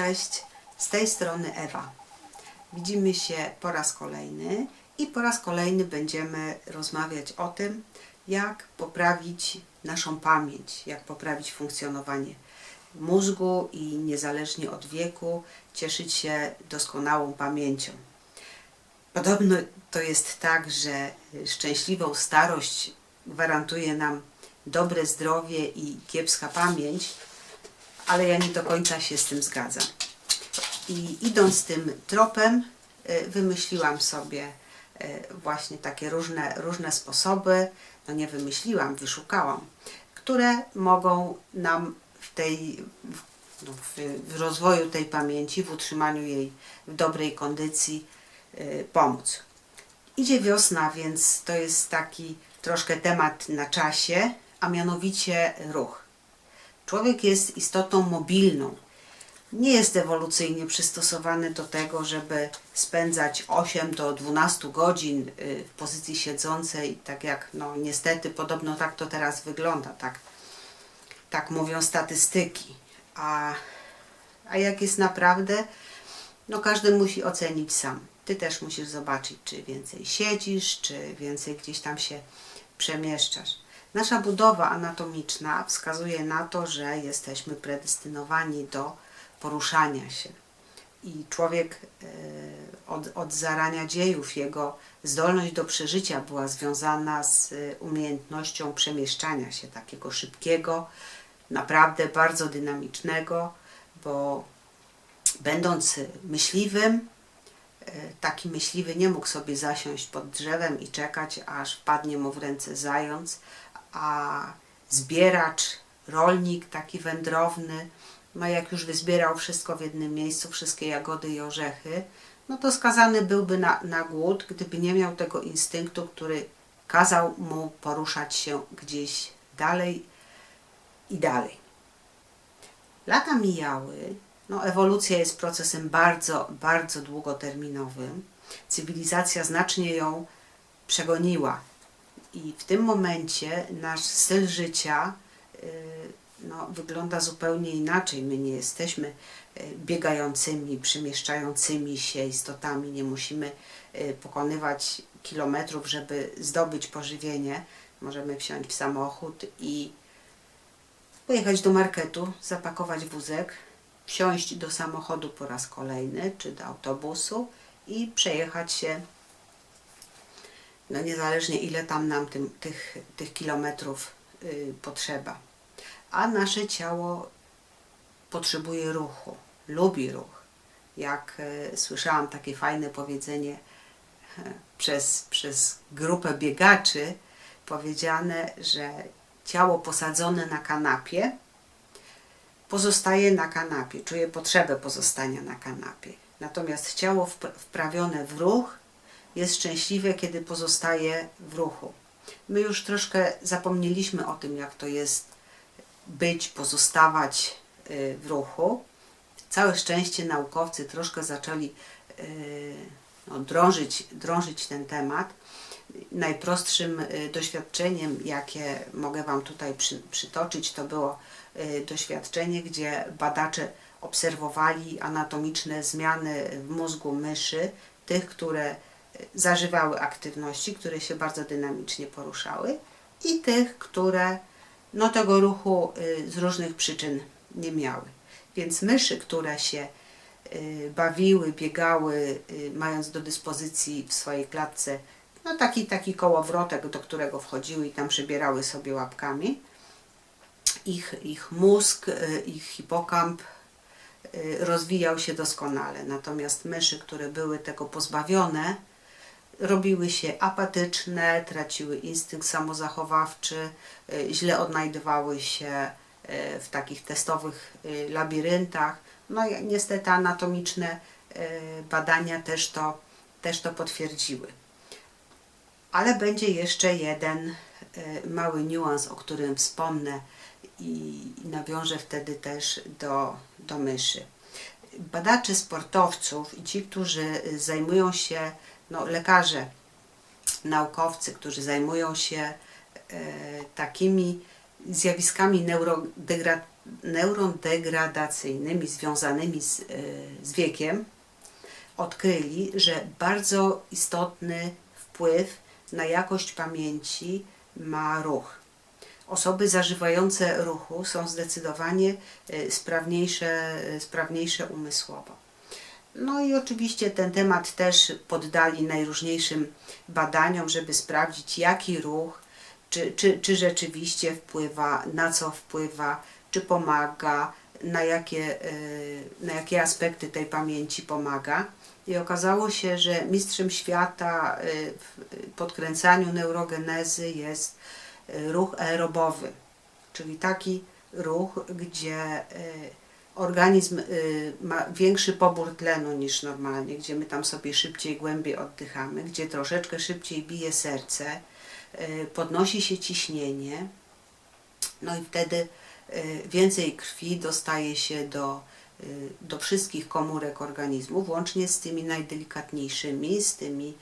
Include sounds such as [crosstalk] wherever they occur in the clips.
cześć. Z tej strony Ewa. Widzimy się po raz kolejny i po raz kolejny będziemy rozmawiać o tym, jak poprawić naszą pamięć, jak poprawić funkcjonowanie mózgu i niezależnie od wieku cieszyć się doskonałą pamięcią. Podobno to jest tak, że szczęśliwą starość gwarantuje nam dobre zdrowie i kiepska pamięć, ale ja nie do końca się z tym zgadzam. I idąc tym tropem, y, wymyśliłam sobie y, właśnie takie różne, różne sposoby, no nie wymyśliłam, wyszukałam, które mogą nam w tej, w- no rozwoju tej pamięci, w utrzymaniu jej w dobrej kondycji y, pomóc. Idzie wiosna, więc to jest taki troszkę temat na czasie, a mianowicie ruch. Człowiek jest istotą mobilną. Nie jest ewolucyjnie przystosowany do tego, żeby spędzać 8 do 12 godzin y, w pozycji siedzącej, tak jak no niestety podobno tak to teraz wygląda, tak, tak mówią statystyki. A, a jak jest naprawdę, no każdy musi ocenić sam. Ty też musisz zobaczyć, czy więcej siedzisz, czy więcej gdzieś tam się przemieszczasz. Nasza budowa anatomiczna wskazuje na to, że jesteśmy predestynowani do poruszania się. I człowiek e, od, od zarania dziejów, jego zdolność do przeżycia była związana z e, umiejętnością przemieszczania się, takiego szybkiego, naprawdę bardzo dynamicznego, bo będąc myśliwym, e, taki myśliwy nie mógł sobie zasiąść pod drzewem i czekać, aż wpadnie mu w ręce zając, a zbieracz, rolnik taki wędrowny, no jak już wyzbierał wszystko w jednym miejscu, wszystkie jagody i orzechy, no to skazany byłby na, na głód, gdyby nie miał tego instynktu, który kazał mu poruszać się gdzieś dalej i dalej. Lata mijały, no ewolucja jest procesem bardzo, bardzo długoterminowym. Cywilizacja znacznie ją przegoniła i w tym momencie nasz styl życia y, no, wygląda zupełnie inaczej. My nie jesteśmy y, biegającymi, przemieszczającymi się istotami, nie musimy y, pokonywać kilometrów, żeby zdobyć pożywienie. Możemy wsiąść w samochód i pojechać do marketu, zapakować wózek, wsiąść do samochodu po raz kolejny, czy do autobusu i przejechać się no niezależnie ile tam nam tym, tych, tych kilometrów y, potrzeba. A nasze ciało potrzebuje ruchu, lubi ruch. Jak y, słyszałam takie fajne powiedzenie e, przez, przez grupę biegaczy, powiedziane, że ciało posadzone na kanapie pozostaje na kanapie, czuje potrzebę pozostania na kanapie. Natomiast ciało wp- wprawione w ruch jest szczęśliwe, kiedy pozostaje w ruchu. My już troszkę zapomnieliśmy o tym, jak to jest być, pozostawać y, w ruchu. Całe szczęście naukowcy troszkę zaczęli y, no, drążyć, drążyć ten temat. Najprostszym y, doświadczeniem, jakie mogę Wam tutaj przy, przytoczyć, to było doświadczenie, gdzie badacze obserwowali anatomiczne zmiany w mózgu myszy, tych, które zażywały aktywności, które się bardzo dynamicznie poruszały i tych, które no, tego ruchu y, z różnych przyczyn nie miały. Więc myszy, które się y, bawiły, biegały, y, mając do dyspozycji w swojej klatce no, taki, taki kołowrotek, do którego wchodziły i tam przybierały sobie łapkami, ich, ich mózg, ich hipokamp rozwijał się doskonale. Natomiast myszy, które były tego pozbawione, robiły się apatyczne, traciły instynkt samozachowawczy, y, źle odnajdywały się y, w takich testowych y, labiryntach. No i niestety anatomiczne badania też to, też to potwierdziły. Ale będzie jeszcze jeden mały niuans, o którym wspomnę i, nawiążę wtedy też do, do myszy. Badacze sportowców i ci, którzy zajmują się, no, lekarze, naukowcy, którzy zajmują się e, takimi zjawiskami neurodegeneracyjnymi, neurodegradacyjnymi związanymi z, y, z wiekiem odkryli, że bardzo istotny wpływ na jakość pamięci ma ruch. Osoby zażywające ruchu są zdecydowanie y, sprawniejsze, sprawniejsze umysłowo. No i oczywiście ten temat też poddali najróżniejszym badaniom, żeby sprawdzić, jaki ruch, czy, czy, czy rzeczywiście wpływa, na co wpływa, czy pomaga, na jakie, y, na jakie aspekty tej pamięci pomaga. I okazało się, że mistrzem świata y, w podkręcaniu neurogenezy jest y, ruch aerobowy, czyli taki ruch, gdzie y, organizm y, ma większy pobór tlenu niż normalnie, gdzie my tam sobie szybciej, głębiej oddychamy, gdzie troszeczkę szybciej bije serce, y, podnosi się ciśnienie, no i wtedy y, więcej krwi dostaje się do, do wszystkich komórek organizmu, włącznie z tymi najdelikatniejszymi, z tymi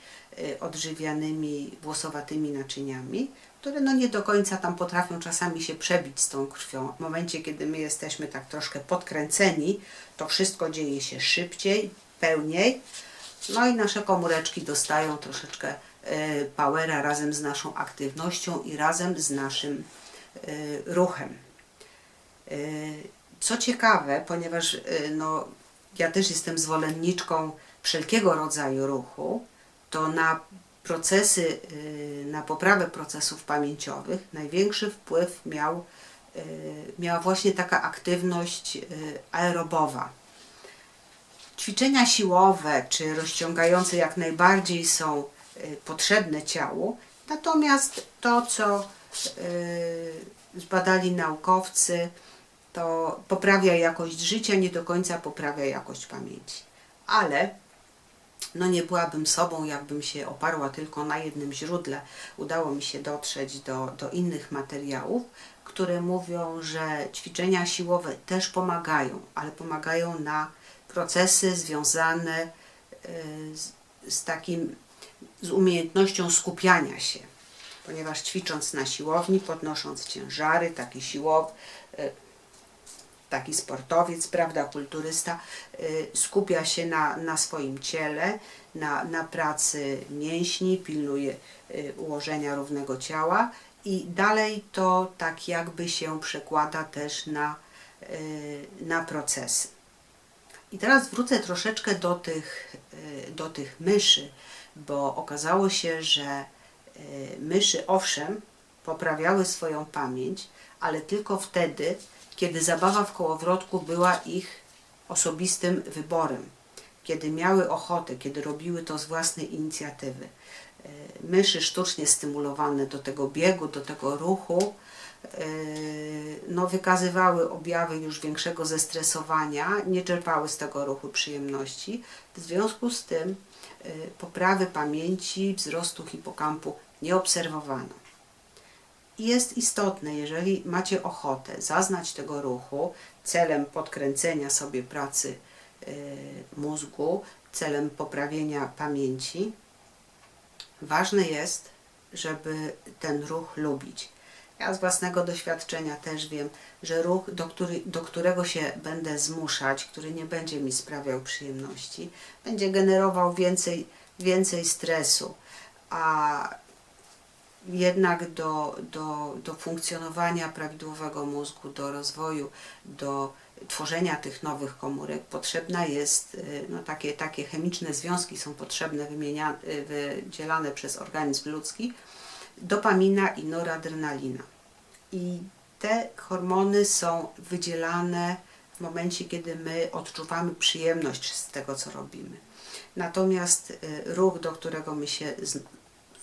odżywianymi włosowatymi naczyniami, które no nie do końca tam potrafią czasami się przebić z tą krwią. W momencie, kiedy my jesteśmy tak troszkę podkręceni, to wszystko dzieje się szybciej, pełniej, no i nasze komóreczki dostają troszeczkę y, powera razem z naszą aktywnością i razem z naszym y, ruchem. Y, Co ciekawe, ponieważ no, ja też jestem zwolenniczką wszelkiego rodzaju ruchu, to na procesy, y, na poprawę procesów pamięciowych największy wpływ miał, y, miała właśnie taka aktywność y, aerobowa. Ćwiczenia siłowe czy rozciągające jak najbardziej są potrzebne ciału, natomiast to, co zbadali naukowcy, to poprawia jakość życia, nie do końca poprawia jakość pamięci. Ale no nie byłabym sobą, jakbym się oparła tylko na jednym źródle. Udało mi się dotrzeć do, do innych materiałów, które mówią, że ćwiczenia siłowe też pomagają, ale pomagają na procesy związane y, z, z takim, z umiejętnością skupiania się. Ponieważ ćwicząc na siłowni, podnosząc ciężary, taki siłow, y, taki sportowiec, prawda, kulturysta, y, skupia się na, na swoim ciele, na, na pracy mięśni, pilnuje y, ułożenia równego ciała i dalej to tak jakby się przekłada też na, y, na procesy. I teraz wrócę troszeczkę do tych, do tych myszy, bo okazało się, że myszy owszem poprawiały swoją pamięć, ale tylko wtedy, kiedy zabawa w kołowrotku była ich osobistym wyborem, kiedy miały ochotę, kiedy robiły to z własnej inicjatywy. Y, Myszy sztucznie stymulowane do tego biegu, do tego ruchu, y, no, wykazywały objawy już większego zestresowania, nie czerpały z tego ruchu przyjemności. W związku z tym y, poprawy pamięci, wzrostu hipokampu nie obserwowano. Jest istotne, jeżeli macie ochotę zaznać tego ruchu celem podkręcenia sobie pracy y, mózgu, celem poprawienia pamięci, ważne jest, żeby ten ruch lubić. Ja z własnego doświadczenia też wiem, że ruch, do, który, do którego się będę zmuszać, który nie będzie mi sprawiał przyjemności, będzie generował więcej, więcej stresu, a jednak do, do, do funkcjonowania prawidłowego mózgu, do rozwoju, do tworzenia tych nowych komórek potrzebna jest, y, no takie, takie chemiczne związki są potrzebne, y, wydzielane przez organizm ludzki, dopamina i noradrenalina. I te hormony są wydzielane w momencie, kiedy my odczuwamy przyjemność z tego, co robimy. Natomiast y, ruch, do którego my się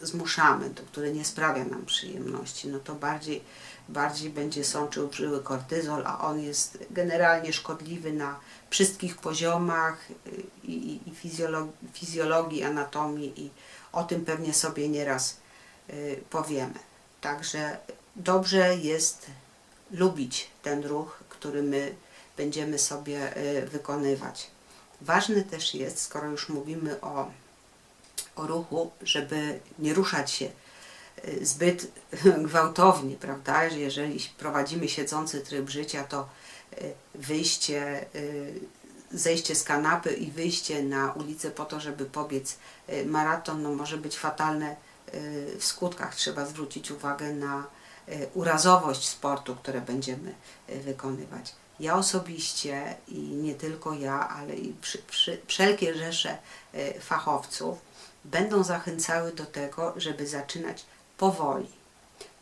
zmuszamy, to, który nie sprawia nam przyjemności, no to bardziej, bardziej będzie sączył żyły kortyzol, a on jest generalnie szkodliwy na wszystkich poziomach y, i, i, i fizjologii, fizjologii, anatomii i o tym pewnie sobie nieraz y, powiemy. Także dobrze jest lubić ten ruch, który my będziemy sobie y, wykonywać. Ważne też jest, skoro już mówimy o o ruchu, żeby nie ruszać się y, zbyt [laughs] gwałtownie, prawda? Że Jeżeli prowadzimy siedzący tryb życia, to y, wyjście, y, zejście z kanapy i wyjście na ulicę po to, żeby pobiec maraton, no może być fatalne w skutkach. Trzeba zwrócić uwagę na urazowość sportu, które będziemy wykonywać. Ja osobiście i nie tylko ja, ale i przy, przy, wszelkie rzesze fachowców będą zachęcały do tego, żeby zaczynać powoli.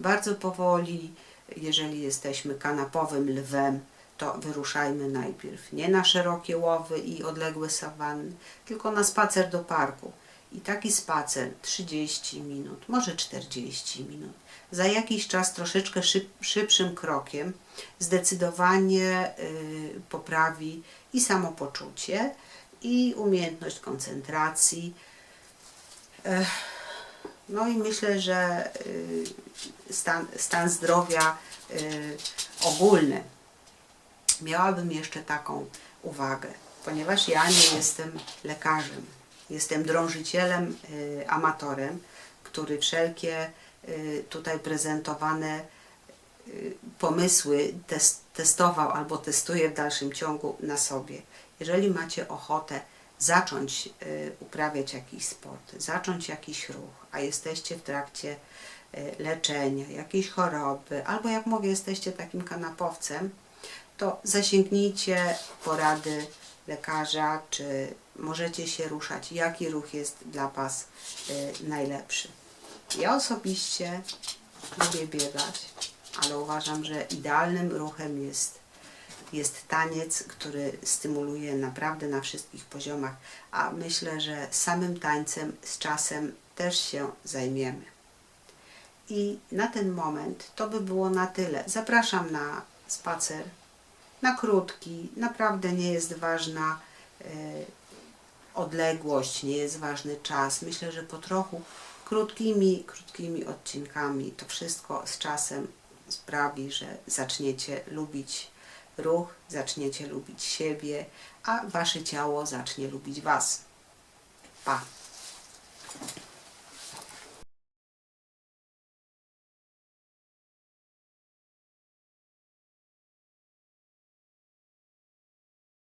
Bardzo powoli, jeżeli jesteśmy kanapowym lwem, to wyruszajmy najpierw nie na szerokie łowy i odległe sawanny, tylko na spacer do parku. I taki spacer 30 minut, może 40 minut. Za jakiś czas troszeczkę szyb, szybszym krokiem zdecydowanie y, poprawi i samopoczucie, i umiejętność koncentracji. No i myślę, że y, stan, stan zdrowia y, ogólny. Miałabym jeszcze taką uwagę, ponieważ ja nie jestem lekarzem. Jestem drążycielem, y, amatorem, który wszelkie tutaj prezentowane pomysły tes, testował albo testuje w dalszym ciągu na sobie. Jeżeli macie ochotę zacząć y, uprawiać jakiś sport, zacząć jakiś ruch, a jesteście w trakcie y, leczenia, jakiejś choroby, albo jak mówię, jesteście takim kanapowcem, to zasięgnijcie porady lekarza, czy możecie się ruszać, jaki ruch jest dla Was y, najlepszy. Ja osobiście lubię biegać, ale uważam, że idealnym ruchem jest, jest taniec, który stymuluje naprawdę na wszystkich poziomach, a myślę, że samym tańcem z czasem też się zajmiemy. I na ten moment to by było na tyle. Zapraszam na spacer, na krótki, naprawdę nie jest ważna e, odległość, nie jest ważny czas. Myślę, że po trochu krótkimi, krótkimi odcinkami to wszystko z czasem sprawi, że zaczniecie lubić ruch, zaczniecie lubić siebie, a wasze ciało zacznie lubić was. Pa!